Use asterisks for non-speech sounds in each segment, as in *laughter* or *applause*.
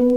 Hello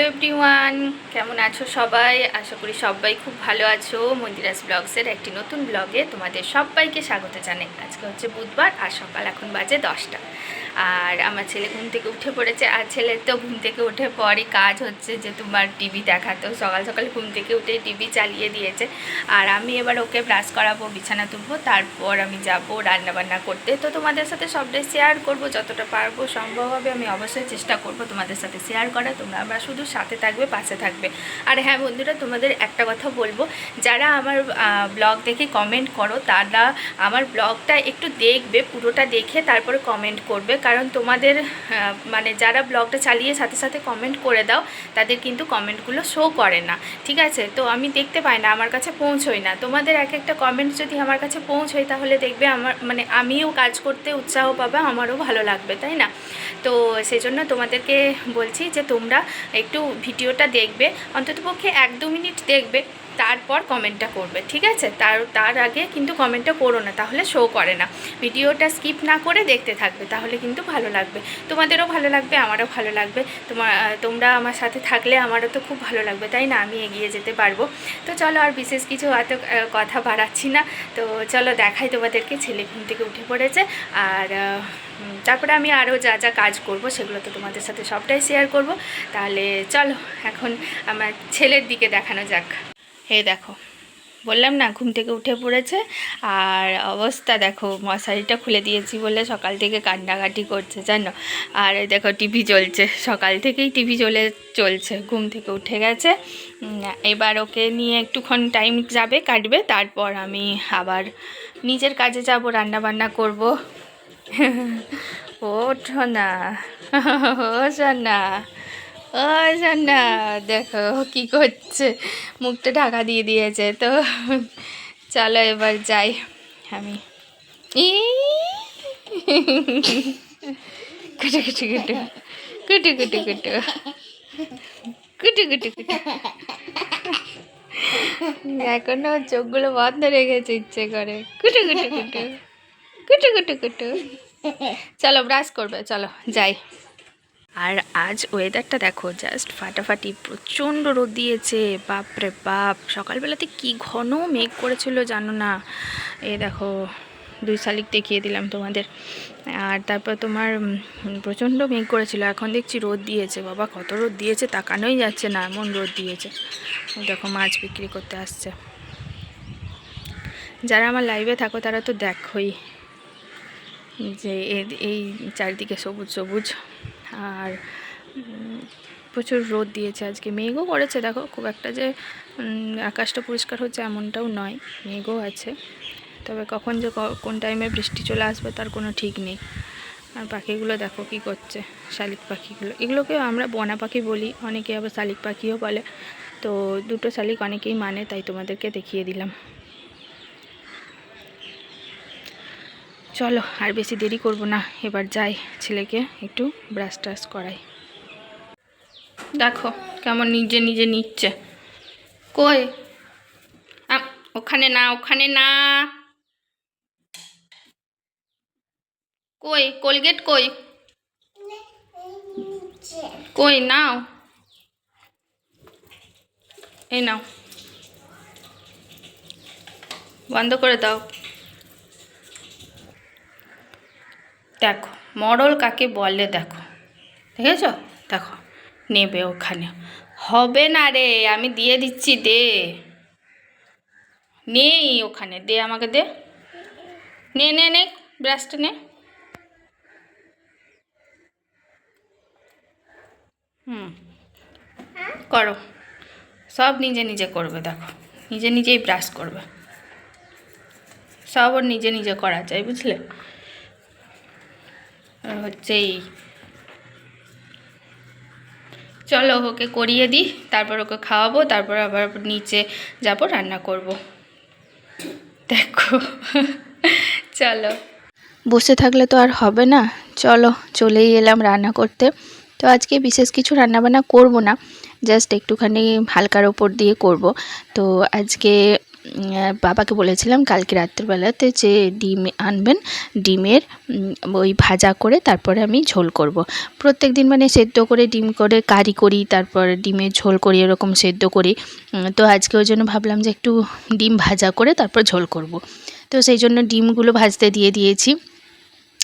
every one কেমন আছো সবাই? আশা করি সবাই খুব ভালো আছো। মন্দিরাজ ব্লগসের একটি নতুন ব্লগে তোমাদের সবাইকে স্বাগত জানাই। আজকে হচ্ছে বুধবার আর সকাল এখন বাজে দশটা। আর আমার ছেলে ঘুম থেকে উঠে পড়েছে, আর ছেলের তো ঘুম থেকে উঠে পরই কাজ হচ্ছে যে তোমার টিভি দেখাতো সকাল সকাল ঘুম থেকে উঠে টিভি চালিয়ে দিয়েছে। আর আমি এবার ওকে ব্রাশ করাবো, বিছানা তুলবো, তারপর আমি যাব রান্না বান্না করতে। তো তোমাদের সাথে সবটাই শেয়ার করব, যতটা পারব সম্ভব হবে, আমি অবশ্যই চেষ্টা করব তোমাদের সাথে শেয়ার করা। তোমরা আমরা শুধু সাথে থাকবে, পাশে থাকবে। আর হ্যাঁ বন্ধুরা, তোমাদের একটা কথা বলব, যারা আমার ব্লগ দেখে কমেন্ট করো, তারা আমার ব্লগটা একটু দেখবে, পুরোটা দেখে তারপরে কমেন্ট করবে। কারণ তোমাদের মানে যারা ব্লগটা চালিয়ে সাথে সাথে কমেন্ট করে দাও, তাদের কিন্তু কমেন্টগুলো শো করে না। ঠিক আছে? তো আমি দেখতে পাই না, আমার কাছে পৌঁছোই না। তোমাদের এক একটা কমেন্ট যদি আমার কাছে পৌঁছোয়, তাহলে দেখবে আমার মানে আমিও কাজ করতে উৎসাহ পাবে, আমারও ভালো লাগবে, তাই না? তো সেই জন্য তোমাদেরকে বলছি যে তোমরা একটু ভিডিওটা দেখবে, অন্ততপক্ষে এক দু মিনিট দেখবে। তারপর কমেন্টটা করবে, ঠিক আছে? তার তার আগে কিন্তু কমেন্টটা করো না, তাহলে শো করে না। ভিডিওটা স্কিপ না করে দেখতে থাকবে, তাহলে কিন্তু ভালো লাগবে। তোমাদেরও ভালো লাগবে, আমারও ভালো লাগবে। তোমার তোমরা আমার সাথে থাকলে আমারও তো খুব ভালো লাগবে, তাই না? আমি এগিয়ে যেতে পারব। তো চলো আর বিশেষ কিছু এত কথা বাড়াচ্ছি না। তো চলো দেখাই তোমাদেরকে, ছেলে ঘুম থেকে উঠে পড়েছে। আর তারপরে আমি আরও যা যা কাজ করব, সেগুলো তো তোমাদের সাথে সবটাই শেয়ার করব। তাহলে চলো, এখন আমার ছেলের দিকে দেখানো যাক। এই দেখো, বললাম না ঘুম থেকে উঠে পড়েছে, আর অবস্থা দেখো, মশারিটা খুলে দিয়েছি বলে সকাল থেকে কান্নাকাটি করছে, জানো? আর দেখো টিভি চলছে সকাল থেকেই টিভি চলে চলছে, ঘুম থেকে উঠে গেছে। এবার ওকে নিয়ে একটুক্ষণ টাইম যাবে, কাটবে, তারপর আমি আবার নিজের কাজে যাব রান্না বান্না করব। *laughs* ওঠো না *laughs* ও না। ও দেখো কি করছে। মুখটা ঢাকা দিয়ে দিয়েছে, তো চলো এবার যাই আমি। কুটু কুটু কুটু। কুটু কুটু কুটু। কুটু কুটু কুটু। এখনও চোখগুলো বন্ধ রেখেছে, ইচ্ছে করে। কুটু কুটু কুটু। কুটু কুটু কুটু। চলো ব্রাশ করবে, চলো, যাই। আর আজ ওয়েদারটা দেখো জাস্ট ফাটাফাটি প্রচণ্ড রোদ দিয়েছে। বাপরে বাপ, সকালবেলাতে কি ঘন মেঘ করেছিল জানো না? এ দেখো, দুই শালিক দেখিয়ে দিলাম তোমাদের। আর তারপর তোমার প্রচণ্ড মেঘ করেছিল। এখন দেখছি রোদ দিয়েছে। বাবা, কত রোদ দিয়েছে তাকানোই যাচ্ছে না, এমন রোদ দিয়েছে। দেখো, মাছ বিক্রি করতে আসছে। যারা আমার লাইভে থাকো, তারা তো দেখোই যে এই চারিদিকে সবুজ সবুজ আর প্রচুর রোদ দিয়েছে আজকে। মেঘও করেছে, দেখো, খুব একটা যে আকাশটা পরিষ্কার হচ্ছে এমনটাও নয়, মেঘও আছে। তবে কখন যে কোন টাইমে বৃষ্টি চলে আসবে তার কোনো ঠিক নেই। আর পাখিগুলো দেখো কি করছে, শালিক পাখিগুলো। এগুলোকে আমরা বনা পাখি বলি, অনেকে আবার শালিক পাখিও বলে। তো দুটো শালিক অনেকেই মানে তাই তোমাদেরকে দেখিয়ে দিলাম। চলো, আর বেশি দেরি করব না। এবার যাই ছেলেকে একটু ব্রাশ টাশ করাই। দেখো, কেমন নিজে নিজে নিচ্ছে। কই? ওখানে না ওখানে না। কই? কোলগেট কই? কই, নাও। এই নাও। বন্ধ করে দাও। দেখো, মরল কাকে বলে দেখো। দেখেছ? দেখো, নেবে ওখানে। হবে না রে, আমি দিয়ে দিচ্ছি, দে। নেই ওখানে, দে আমাকে, দে। নে নে নে ব্রাশটা নে। হুম, করো। সব নিজে নিজে করবে, দেখো। নিজে নিজেই ব্রাশ করবে। সব ওর নিজে নিজে করা যায়, বুঝলে? আর হচ্ছে এই। চলো ওকে করিয়ে দিই, তারপর ওকে খাওয়াবো, তারপর আবার নিচে যাব, রান্না করব। দেখো, চলো। বসে থাকলে তো আর হবে না। চলো, চলেই এলাম রান্না করতে। তো আজকে বিশেষ কিছু রান্নাবান্না করব না, জাস্ট একটুখানি হালকার ওপর দিয়ে করব। তো আজকে বাবাকে বলেছিলাম কালকে রাত্রিবেলাতে যে ডিম আনবেন, ডিমের ওই ভাজা করে তারপরে আমি ঝোল করব। প্রত্যেক দিন মানে সেদ্ধ করে ডিম করে কারি করি, তারপর ডিমের ঝোল করি, এরকম সেদ্ধ করি তো আজকে ওই জন্য ভাবলাম যে একটু ডিম ভাজা করে তারপর ঝোল করব। তো সেই জন্য ডিমগুলো ভাজতে দিয়ে দিয়েছি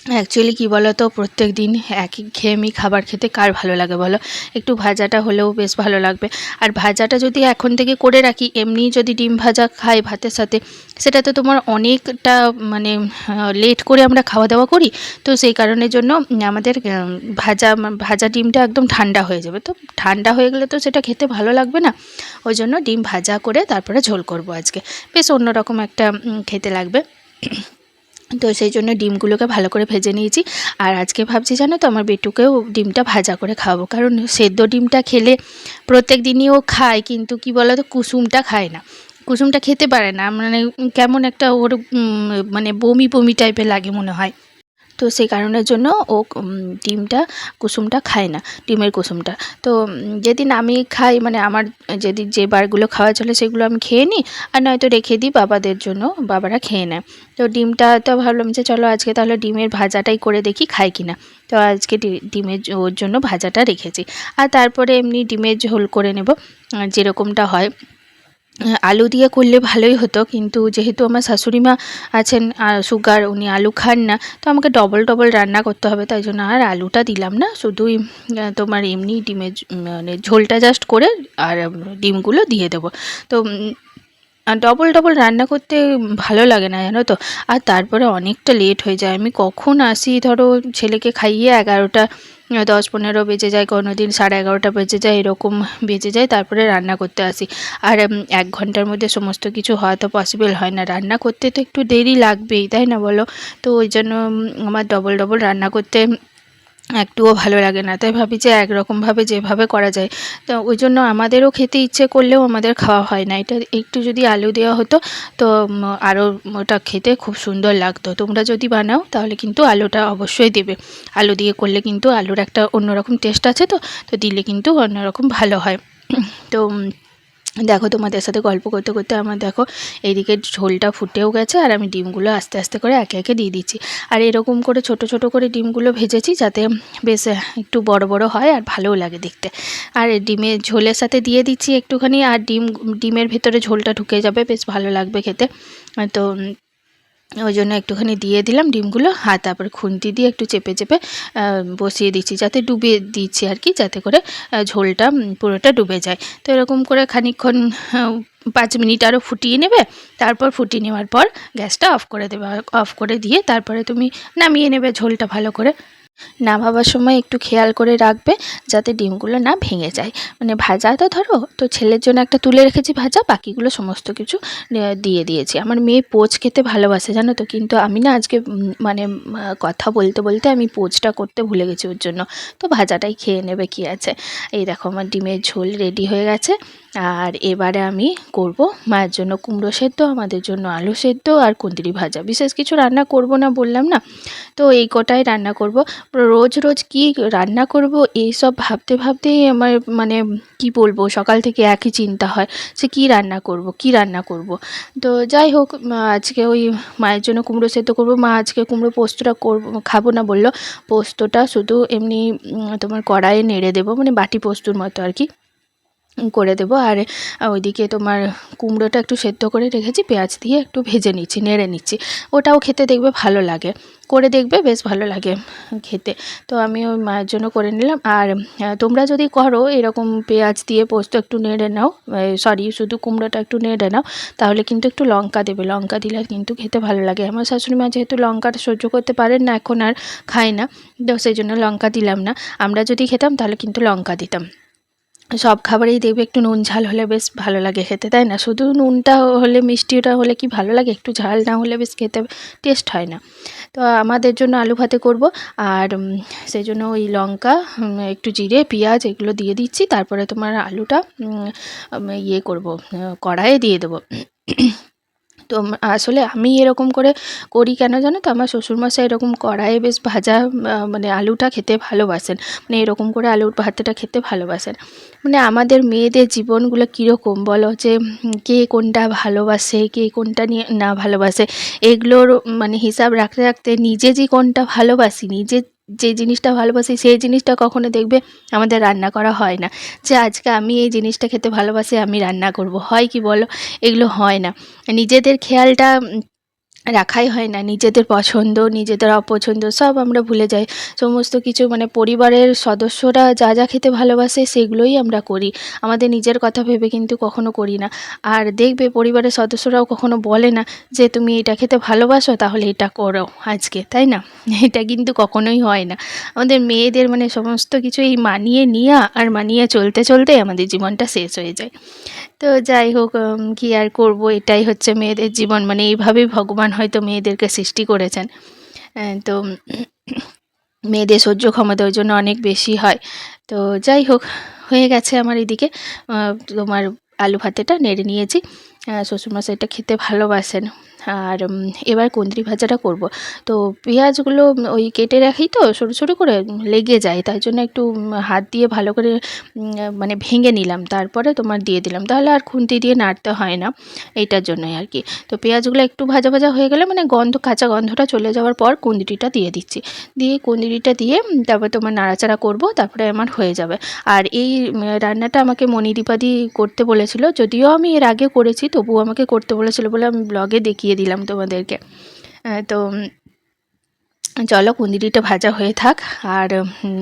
অ্যাকচুয়ালি কী বলো তো প্রত্যেক দিন একই ঘেয়েমি খাবার খেতে কার ভালো লাগে বলো? একটু ভাজাটা হলেও বেশ ভালো লাগবে। আর ভাজাটা যদি এখন থেকে করে রাখি, এমনি যদি ডিম ভাজা খাই ভাতের সাথে সেটা তো তোমার অনেকটা মানে লেট করে আমরা খাওয়া দাওয়া করি। তো সেই কারণের জন্য আমাদের ভাজা ভাজা ডিমটা একদম ঠান্ডা হয়ে যাবে। তো ঠান্ডা হয়ে গেলে তো সেটা খেতে ভালো লাগবে না। ওই জন্য ডিম ভাজা করে তারপরে ঝোল করব আজকে। বেশ অন্যরকম একটা খেতে লাগবে। তো সেই জন্য ডিমগুলোকে ভালো করে ভেজে নিয়েছি। আর আজকে ভাবছি, জানো তো, আমার বেটুকেও ডিমটা ভাজা করে খাওয়াবো। কারণ সেদ্ধ ডিমটা খেলে প্রত্যেক দিনই ও খায়, কিন্তু কি বলো তো কুসুমটা খায় না। কুসুমটা খেতে পারে না। মানে কেমন একটা ওর মানে বমি বমি টাইপের লাগে মনে হয়। তো সেই কারণের জন্য ও ডিমটা, কুসুমটা খায় না, ডিমের কুসুমটা। তো যেদিন আমি খাই মানে আমার যেদিন যে বারগুলো খাওয়া চলে সেগুলো আমি খেয়ে নিই, আর নয়তো রেখে দিই বাবাদের জন্য, বাবারা খেয়ে নেয়। তো ডিমটা তো ভাবলাম যে চলো আজকে তাহলে ডিমের ভাজাটাই করে দেখি খায় কিনা তো আজকে ডিমের ওর জন্য ভাজাটা রেখেছি। আর তারপরে এমনি ডিমের ঝোল করে নেব যেরকমটা হয়। আলু দিয়ে করলে ভালোই হতো, কিন্তু যেহেতু আমার শাশুড়ি মা আছেন সুগার, উনি আলু খান না, তো আমাকে ডবল ডবল রান্না করতে হবে, তাই জন্য আর আলুটা দিলাম না, শুধুই তোমার এমনি ডিমের মানে ঝোলটা জাস্ট করে আর ডিমগুলো দিয়ে দেবো। তো ডবল ডবল রান্না করতে ভালো লাগে না, জানো তো? আর তারপরে অনেকটা লেট হয়ে যায়, আমি কখন আসি, ধরো ছেলেকে খাইয়ে এগারোটা দশ পনেরো বেজে যায়, কোনো দিন সাড়ে এগারোটা বেজে যায়, এরকম বেজে যায়, তারপরে রান্না করতে আসি। আর এক ঘণ্টার মধ্যে সমস্ত কিছু হওয়া তো পসিবল হয় না। রান্না করতে তো একটু দেরি লাগবেই, তাই না বলো? তো ওই জন্য আমার ডবল ডবল রান্না করতে একটুও ভালো লাগে না। তাই ভাবি যে একরকমভাবে যেভাবে করা যায়। তো ওই জন্য আমাদেরও খেতে ইচ্ছে করলেও আমাদের খাওয়া হয় না। এটা একটু যদি আলু দেওয়া হতো, তো আরও ওটা খেতে খুব সুন্দর লাগতো। তোমরা যদি বানাও, তাহলে কিন্তু আলুটা অবশ্যই দেবে। আলু দিয়ে করলে কিন্তু আলুর একটা অন্যরকম টেস্ট আছে তো তো দিলে কিন্তু অন্যরকম ভালো হয়। তো দেখো, তোমাদের সাথে গল্প করতে করতে আমার দেখো এইদিকে ঝোলটা ফুটেও গেছে আর আমি ডিমগুলো আস্তে আস্তে করে একে একে দিয়ে দিচ্ছি। আর এরকম করে ছোট ছোট করে ডিমগুলো ভেজেছি যাতে বেশ একটু বড় বড় হয় আর ভালোও লাগে দেখতে। আর ডিমের ঝোলের সাথে দিয়ে দিচ্ছি একটুখানি আর ডিম, ডিমের ভেতরে ঝোলটা ঢুকে যাবে, বেশ ভালো লাগবে খেতে। তো ওই জন্য একটুখানি দিয়ে দিলাম ডিমগুলো, আর তারপর খুন্তি দিয়ে একটু চেপে চেপে বসিয়ে দিচ্ছি, যাতে ডুবিয়ে দিচ্ছি আর কি, যাতে করে ঝোলটা পুরোটা ডুবে যায়। তো এরকম করে খানিক্ষণ পাঁচ মিনিট আরও ফুটিয়ে নেবে, তারপর ফুটিয়ে নেওয়ার পর গ্যাসটা অফ করে দেবে, অফ করে দিয়ে তারপরে তুমি নামিয়ে নেবে ঝোলটা ভালো করে। নামাবার সময় একটু খেয়াল করে রাখবে যাতে ডিমগুলো না ভেঙে যায়। মানে ভাজা তো ধরো, তো ছেলের জন্য একটা তুলে রেখেছি ভাজা, বাকিগুলো সমস্ত কিছু দিয়ে দিয়েছি। আমার মেয়ে পোচ খেতে ভালোবাসে, জানো তো? কিন্তু আমি না আজকে মানে কথা বলতে বলতে আমি পোচটা করতে ভুলে গেছি ওর জন্য। তো ভাজাটাই খেয়ে নেবে কি আছে। এই দেখো আমার ডিমের ঝোল রেডি হয়ে গেছে। আর এবারে আমি করব মায়ের জন্য কুমড়ো সেদ্ধ, আমাদের জন্য আলু সেদ্ধ আর কুঁদরি ভাজা। বিশেষ কিছু রান্না করব না বললাম না? তো এই কটাই রান্না করব। রোজ রোজ কি রান্না করব এই সব ভাবতে ভাবতেই আমার মানে কি বলব, সকাল থেকে একই চিন্তা হয় যে কি রান্না করব, কি রান্না করব। তো যাই হোক আজকে ওই মায়ের জন্য কুমড়ো সেদ্ধ করব। মা আজকে কুমড়ো পোস্তটা করব, খাব না বলল। পোস্তটা শুধু এমনি তোমার কড়াইয়ে নেড়ে দেবো মানে বাটি পোস্তুর মতো আর কি। করে দেবো। আর ওইদিকে তোমার কুমড়োটা একটু সেদ্ধ করে রেখেছি, পেঁয়াজ দিয়ে একটু ভেজে নিচ্ছি, নেড়ে নিচ্ছি। ওটাও খেতে দেখবে ভালো লাগে। করে দেখবে, বেশ ভালো লাগে খেতে। তো আমি ওই মায়ের জন্য করে নিলাম। আর তোমরা যদি করো, এরকম পেঁয়াজ দিয়ে পোস্ত একটু নেড়ে নাও সরি শুধু কুমড়োটা একটু নেড়ে নাও, তাহলে কিন্তু একটু লঙ্কা দেবে। লঙ্কা দিলে কিন্তু খেতে ভালো লাগে। আমার শাশুড়ি মা যেহেতু লঙ্কাটা সহ্য করতে পারেন না, এখন আর খায় না, তো সেই জন্য লঙ্কা দিলাম না। আমরা যদি খেতাম, তাহলে কিন্তু লঙ্কা দিতাম। সব খাবারেই দেখবে একটু নুন ঝাল হলে বেশ ভালো লাগে খেতে, তাই না? শুধু নুনটা হলে, মিষ্টিটা হলে কি ভালো লাগে? একটু ঝাল না হলে বেশ খেতে টেস্ট হয় না। তো আমাদের জন্য আলু ভাতে করব আর সেই জন্য ওই লঙ্কা একটু জিরে, পেঁয়াজ এগুলো দিয়ে দিচ্ছি। তারপরে তোমার আলুটা ইয়ে করব কড়াইয়ে দিয়ে দেবো। তো আসলে আমি এরকম করে করি কেন জানো তো? আমার শ্বশুরমশাই এরকম কড়াইয়ে বেশ ভাজা মানে আলুটা খেতে ভালোবাসেন। মানে এরকম করে আলুর ভাতেটা খেতে ভালোবাসেন। মানে আমাদের মেয়েদের জীবনগুলো কীরকম বলো যে কে কোনটা ভালোবাসে, কে কোনটা নিয়ে না ভালোবাসে? এগুলোর মানে হিসাব রাখতে রাখতে নিজে যে কোনটা ভালোবাসি, নিজে যে জিনিসটা ভালোবাসি সেই জিনিসটা কখনো দেখবে আমাদের রান্না করা হয় না। যে আজকে আমি এই জিনিসটা খেতে ভালোবাসি, আমি রান্না করব। হয় কি বলো? এগুলো হয় না। নিজেদের খেয়ালটা রাখাই হয় না। নিজেদের পছন্দ, নিজেদের অপছন্দ সব আমরা ভুলে যাই। সমস্ত কিছু মানে পরিবারের সদস্যরা যা যা খেতে ভালোবাসে সেগুলোই আমরা করি। আমাদের নিজের কথা ভেবে কিন্তু কখনো করি না। আর দেখবে পরিবারের সদস্যরাও কখনো বলে না যে, তুমি এটা খেতে ভালোবাসো, তাহলে এটা করো আজকে। তাই না? এটা কিন্তু কখনোই হয় না। আমাদের মেয়েদের মানে সমস্ত কিছু এই মানিয়ে নিয়ে আর মানিয়ে চলতে চলতে আমাদের জীবনটা শেষ হয়ে যায়। তো যাই হোক কি আর করব? এটাই হচ্ছে মেয়েদের জীবন। মানে এইভাবেই ভগবান হয়তো মেয়েদেরকে সৃষ্টি করেছেন। তো মেয়েদের সহ্য ক্ষমতা ওই জন্য অনেক বেশি হয়। তো যাই হোক, হয়ে গেছে আমার এদিকে। তোমার আলু ভাতেটা নেড়ে নিয়েছি। শ্বশুরমশাইটা খেতে ভালোবাসেন। আর এবার কুঁদরি ভাজাটা করব। তো পেঁয়াজগুলো ওই কেটে রাখি তো সরু সরু করে লেগে যায়, তাই জন্য একটু হাত দিয়ে ভালো করে মানে ভেঙে নিলাম, তারপরে তোমার দিয়ে দিলাম। তাহলে আর খুন্তি দিয়ে নাড়তে হয় না, এইটার জন্যই আর কি। তো পেঁয়াজগুলো একটু ভাজা ভাজা হয়ে গেলে মানে গন্ধ, কাঁচা গন্ধটা চলে যাওয়ার পর কুঁদরিটা দিয়ে দিচ্ছি। দিয়ে কুঁদরিটা দিয়ে তারপর তোমার নাড়াচাড়া করব, তারপরে আমার হয়ে যাবে। আর এই রান্নাটা আমাকে মণিদীপাদি করতে বলেছিল, যদিও আমি এর আগে করেছি, তবুও আমাকে করতে বলেছিল বলে আমি ব্লগে দেখিয়ে দিলাম তোমাদেরকে। তো, চলো কুঁদরিটা ভাজা হয়ে থাক। আর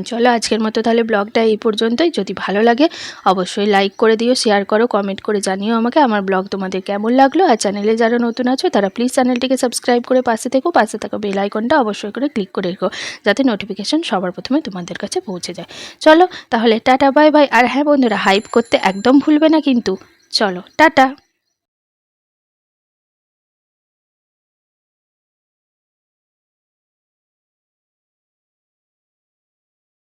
চলো আজকের মতো তাহলে ব্লগটা এই পর্যন্তই। যদি ভালো লাগে, অবশ্যই লাইক করে দিও শেয়ার করো কমেন্ট করে জানিও আমাকে আমার ব্লগ তোমাদের কেমন লাগল। আর চ্যানেলে যারা নতুন আছো, তারা প্লিজ চ্যানেলটিকে সাবস্ক্রাইব করে পাশে থেকো, পাশে থাকা বেল আইকনটা অবশ্যই করে ক্লিক করে রেখো, যাতে নোটিফিকেশন সবার প্রথমে তোমাদের কাছে পৌঁছে যায়। চলো, তাহলে টাটা বাই বাই আর হ্যাঁ বন্ধুরা হাইপ করতে একদম ভুলবে না কিন্তু। চলো, টাটা।